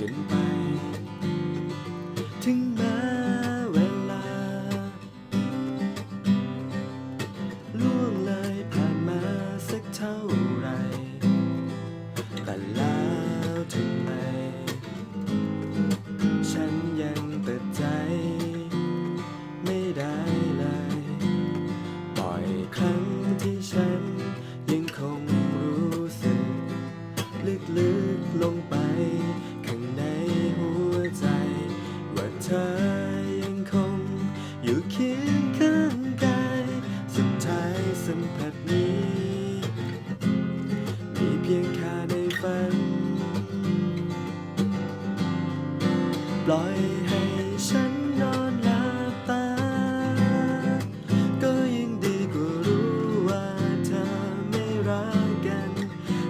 ทิ้งกั ปล่อยให้ฉันนอนหลับตาก็ยังดีกว่ารู้ว่าเธอไม่รักกัน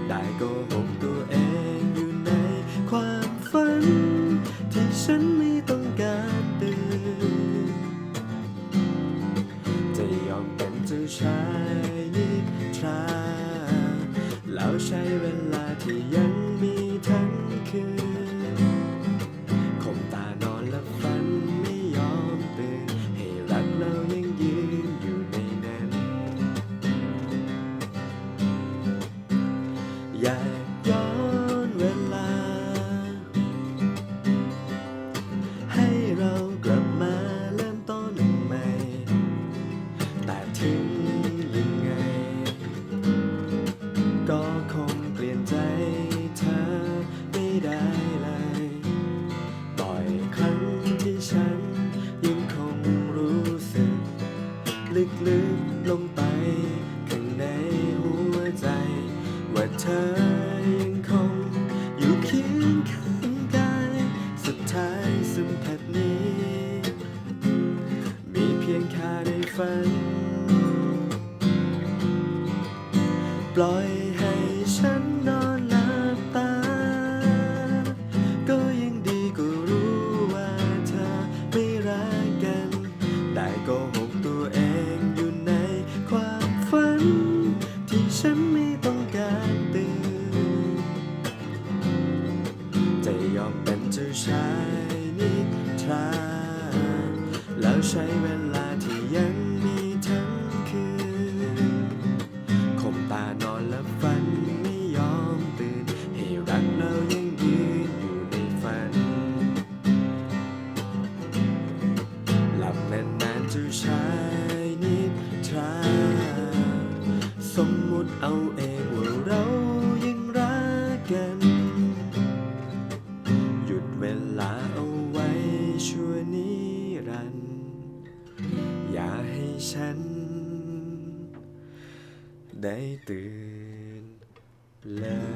ได้โกหกตัวเองอยู่ในความฝัน ที่ฉันไม่ต้องการตื่นจะยอมเป็นเจ้าชายนิทราแล้วใช้เวลาที่ยังายสัมผัสนี้ มีเพียงแค่ในฝัน ปล่อย ใช้เวลาที่ยังมีทั้งคืนคมตานอนและฝันไม่ยอมตื่น ให้รักเรายังยืนอยู่ในฝัน หลับนานๆเจ้าชายนิทราสมมุติเอาเอง ฉัน ได้ตื่นแล้ว